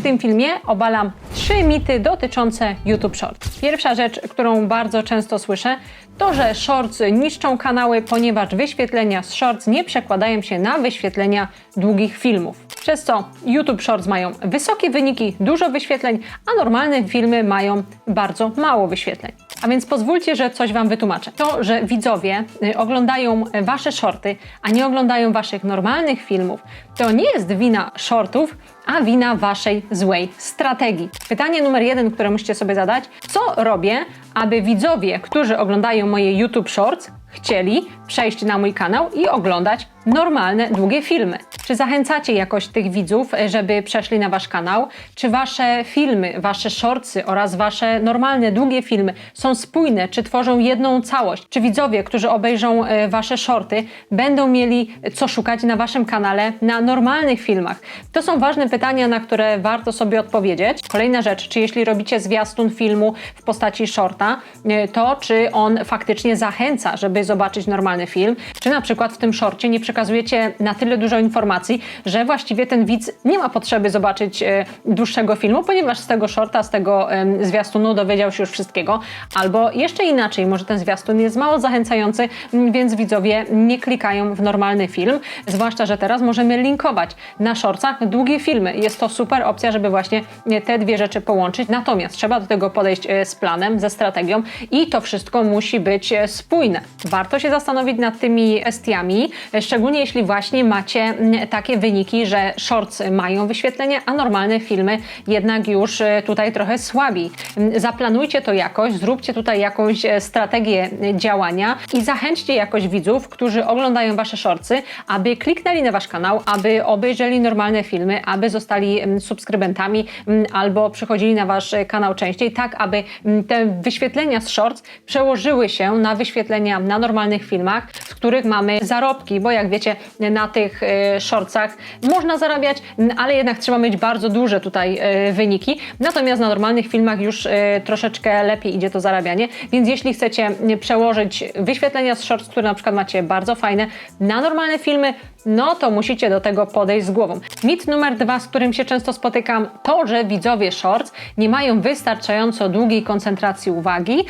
w tym filmie obalam trzy mity dotyczące YouTube Shorts. Pierwsza rzecz, którą bardzo często słyszę, to, że Shorts niszczą kanały, ponieważ wyświetlenia z Shorts nie przekładają się na wyświetlenia długich filmów. Przez co YouTube Shorts mają wysokie wyniki, dużo wyświetleń, a normalne filmy mają bardzo mało wyświetleń. A więc pozwólcie, że coś Wam wytłumaczę. To, że widzowie y, oglądają Wasze shorty, a nie oglądają Waszych normalnych filmów, to nie jest wina shortów, a wina Waszej złej strategii. Pytanie numer jeden, które musicie sobie zadać: co robię, aby widzowie, którzy oglądają moje YouTube Shorts, chcieli przejść na mój kanał i oglądać normalne, długie filmy. Czy zachęcacie jakoś tych widzów, żeby przeszli na wasz kanał? Czy wasze filmy, wasze shortsy oraz wasze normalne, długie filmy są spójne? Czy tworzą jedną całość? Czy widzowie, którzy obejrzą e, wasze shorty, będą mieli co szukać na waszym kanale na normalnych filmach? To są ważne pytania, na które warto sobie odpowiedzieć. Kolejna rzecz, czy jeśli robicie zwiastun filmu w postaci shorta, e, to czy on faktycznie zachęca, żeby zobaczyć normalny film? Czy na przykład w tym shorcie nie przekazujecie na tyle dużo informacji, że właściwie ten widz nie ma potrzeby zobaczyć e, dłuższego filmu, ponieważ z tego shorta, z tego zwiastunu dowiedział się już wszystkiego. Albo jeszcze inaczej, może ten zwiastun jest mało zachęcający, więc widzowie nie klikają w normalny film. Zwłaszcza, że teraz możemy linkować na shortcach długie filmy. Jest to super opcja, żeby właśnie e, te dwie rzeczy połączyć. Natomiast trzeba do tego podejść e, z planem, ze strategią i to wszystko musi być spójne. Warto się zastanowić nad tymi estiami, e, szczególnie jeśli właśnie macie takie wyniki, że shorts mają wyświetlenie, a normalne filmy jednak już e, tutaj trochę słabi. Mm, Zaplanujcie to jakoś, zróbcie tutaj jakąś e, strategię działania i zachęćcie jakoś widzów, którzy oglądają wasze shortsy, aby kliknęli na wasz kanał, aby obejrzeli normalne filmy, aby zostali mm, subskrybentami mm, albo przychodzili na wasz e, kanał częściej, tak aby te wyświetlenia z shorts przełożyły się na wyświetlenia na normalnych filmach, z których mamy zarobki, bo jak wiecie, na tych e, shortsach można zarabiać, ale jednak trzeba mieć bardzo duże tutaj e, wyniki. Natomiast na normalnych filmach już e, troszeczkę lepiej idzie to zarabianie, więc jeśli chcecie przełożyć wyświetlenia z shorts, które na przykład macie bardzo fajne, na normalne filmy, no to musicie do tego podejść z głową. Mit numer dwa, z którym się często spotykam, to, że widzowie shorts nie mają wystarczająco długiej koncentracji uwagi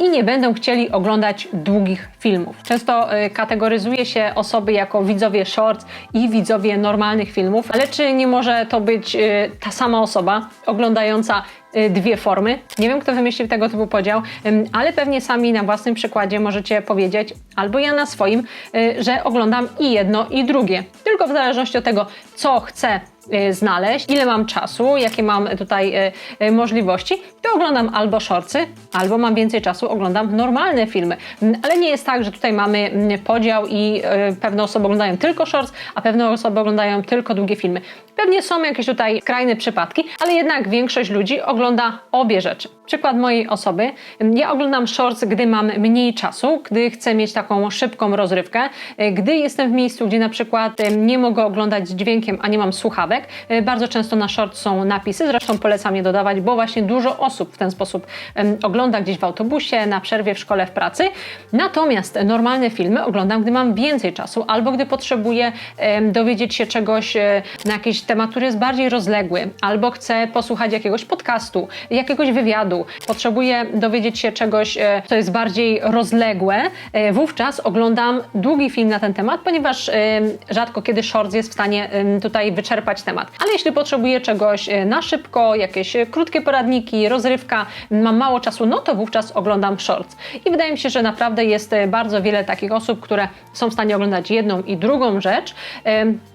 i nie będą chcieli oglądać długich filmów. Często e, kategoryzuje się osoby jako widzowie shorts i widzowie normalnych filmów, ale czy nie może to być e, ta sama osoba oglądająca y, dwie formy. Nie wiem, kto wymyślił tego typu podział, ale pewnie sami na własnym przykładzie możecie powiedzieć, albo ja na swoim, y, że oglądam i jedno, i drugie. Tylko w zależności od tego, co chcę y, znaleźć, ile mam czasu, jakie mam tutaj y, y, możliwości, to oglądam albo shortsy, albo mam więcej czasu, oglądam normalne filmy. Ale nie jest tak, że tutaj mamy mm, podział i y, pewne osoby oglądają tylko shorts, a pewne osoby oglądają tylko długie filmy. Pewnie są jakieś tutaj skrajne przypadki, ale jednak większość ludzi ogląda obie rzeczy. Przykład mojej osoby. Ja oglądam shorts, gdy mam mniej czasu, gdy chcę mieć taką szybką rozrywkę, gdy jestem w miejscu, gdzie na przykład nie mogę oglądać z dźwiękiem, a nie mam słuchawek. E, Bardzo często na shorts są napisy, zresztą polecam je dodawać, bo właśnie dużo osób w ten sposób ogląda gdzieś w autobusie, na przerwie w szkole, w pracy. Natomiast normalne filmy oglądam, gdy mam więcej czasu albo gdy potrzebuję dowiedzieć się czegoś e, na jakiś temat, który jest bardziej rozległy, albo chcę posłuchać jakiegoś podcastu, jakiegoś wywiadu, potrzebuję dowiedzieć się czegoś, e, co jest bardziej rozległe, wówczas oglądam długi film na ten temat, ponieważ rzadko kiedy shorts jest w stanie tutaj wyczerpać temat. Ale jeśli potrzebuję czegoś e, na szybko, jakieś e, krótkie poradniki, rozrywka, mam mało czasu, no to wówczas oglądam shorts. I wydaje mi się, że naprawdę jest e, bardzo wiele takich osób, które są w stanie oglądać jedną i drugą rzecz.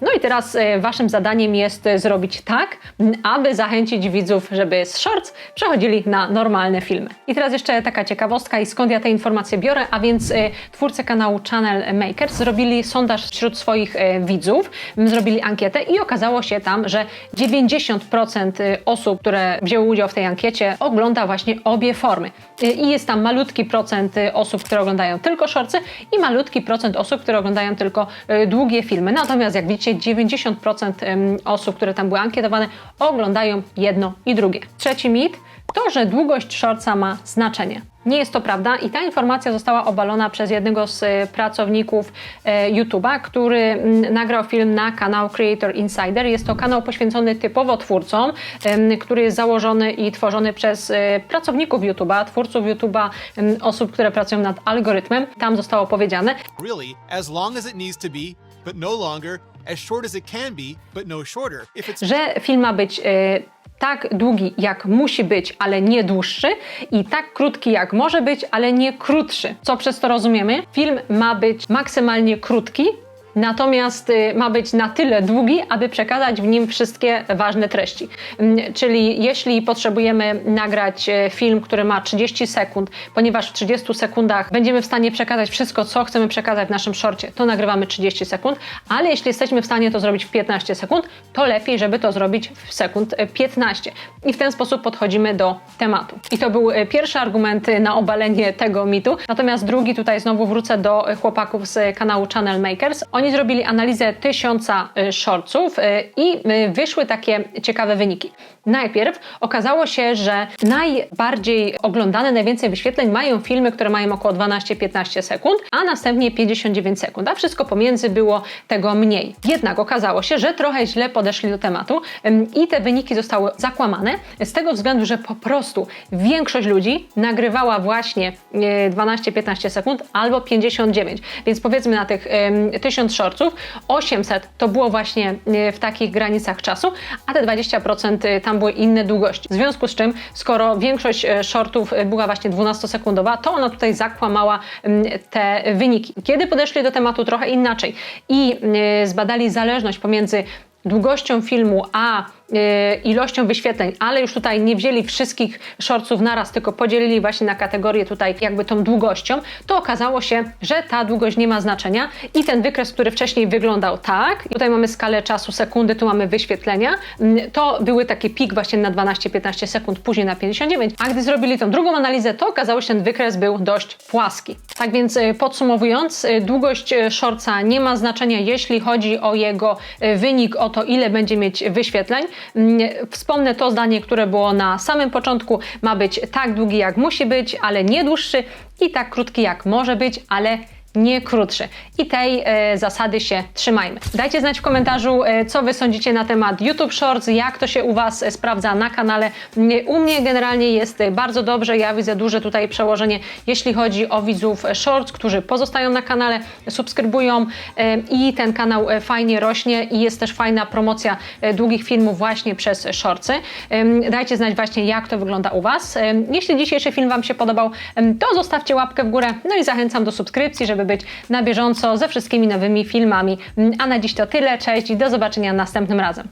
No i teraz waszym zadaniem jest zrobić tak, aby zachęcić widzów, żeby z shorts przechodzili na normalne filmy. I teraz jeszcze taka ciekawostka i skąd ja te informacje biorę, a więc twórcy kanału Channel Makers zrobili sondaż wśród swoich widzów, zrobili ankietę i okazało się tam, że 90% osób, które wzięły udział w tej ankiecie, ogląda właśnie obie formy. E, I jest tam malutki procent e, osób, które oglądają tylko shortsy i malutki procent osób, które oglądają tylko długie filmy. Natomiast jak widzicie, 90% em, osób, które tam były ankietowane, oglądają jedno i drugie. Trzeci mit to, że długość shortsa ma znaczenie. Nie jest to prawda i ta informacja została obalona przez jednego z e, pracowników e, YouTube'a, który nagrał film na kanał Creator Insider. Jest to kanał poświęcony typowo twórcom, który jest założony i tworzony przez e, pracowników YouTube'a, twórców YouTube'a, osób, które pracują nad algorytmem. Tam zostało powiedziane, really as long as it needs to be, but no longer, as short as it can be, but no shorter. Że film ma być e, tak długi, jak musi być, ale nie dłuższy, i tak krótki, jak może być, ale nie krótszy. Co przez to rozumiemy? Film ma być maksymalnie krótki. Natomiast y, ma być na tyle długi, aby przekazać w nim wszystkie ważne treści. Mm, Czyli jeśli potrzebujemy nagrać e, film, który ma 30 sekund, ponieważ w 30 sekundach będziemy w stanie przekazać wszystko, co chcemy przekazać w naszym szorcie, to nagrywamy 30 sekund, ale jeśli jesteśmy w stanie to zrobić w 15 sekund, to lepiej, żeby to zrobić w sekund e, 15. I w ten sposób podchodzimy do tematu. I to był e, pierwszy argument e, na obalenie tego mitu. Natomiast drugi, tutaj znowu wrócę do e, chłopaków z kanału Channel Makers. Oni zrobili analizę tysiąca e, shortsów e, i e, wyszły takie ciekawe wyniki. Najpierw okazało się, że najbardziej oglądane, najwięcej wyświetleń mają filmy, które mają około 12-15 sekund, a następnie 59 sekund, a wszystko pomiędzy było tego mniej. Jednak okazało się, że trochę źle podeszli do tematu em, i te wyniki zostały zakłamane z tego względu, że po prostu większość ludzi nagrywała właśnie e, 12-15 sekund albo 59. Więc powiedzmy na tych em, 1000 shortców 800 to było właśnie e, w takich granicach czasu, a te 20% tam były inne długości. W związku z czym, skoro większość e, shortów e, była właśnie 12-sekundowa, to ona tutaj zakłamała te wyniki. Kiedy podeszli do tematu trochę inaczej i e, zbadali zależność pomiędzy długością filmu, a e, ilością wyświetleń, ale już tutaj nie wzięli wszystkich shortsów naraz, tylko podzielili właśnie na kategorie tutaj jakby tą długością, to okazało się, że ta długość nie ma znaczenia i ten wykres, który wcześniej wyglądał tak, tutaj mamy skalę czasu sekundy, tu mamy wyświetlenia, to były taki pik właśnie na 12-15 sekund, później na 59, a gdy zrobili tą drugą analizę, to okazało się, że ten wykres był dość płaski. Tak więc e, podsumowując, e, długość shortsa nie ma znaczenia, jeśli chodzi o jego wynik, o to ile będzie mieć wyświetleń. Mm, Wspomnę to zdanie, które było na samym początku. Ma być tak długi, jak musi być, ale nie dłuższy i tak krótki, jak może być, ale nie krótszy. I tej e, zasady się trzymajmy. Dajcie znać w komentarzu, e, co Wy sądzicie na temat YouTube Shorts, jak to się u Was e, sprawdza na kanale. U mnie generalnie jest bardzo dobrze. Ja widzę duże tutaj przełożenie, jeśli chodzi o widzów Shorts, którzy pozostają na kanale, subskrybują i ten kanał fajnie rośnie i jest też fajna promocja długich filmów właśnie przez Shortsy. Dajcie znać właśnie, jak to wygląda u Was. Jeśli dzisiejszy film Wam się podobał, to zostawcie łapkę w górę, no i zachęcam do subskrypcji, żeby być na bieżąco ze wszystkimi nowymi filmami. A na dziś to tyle, cześć i do zobaczenia następnym razem.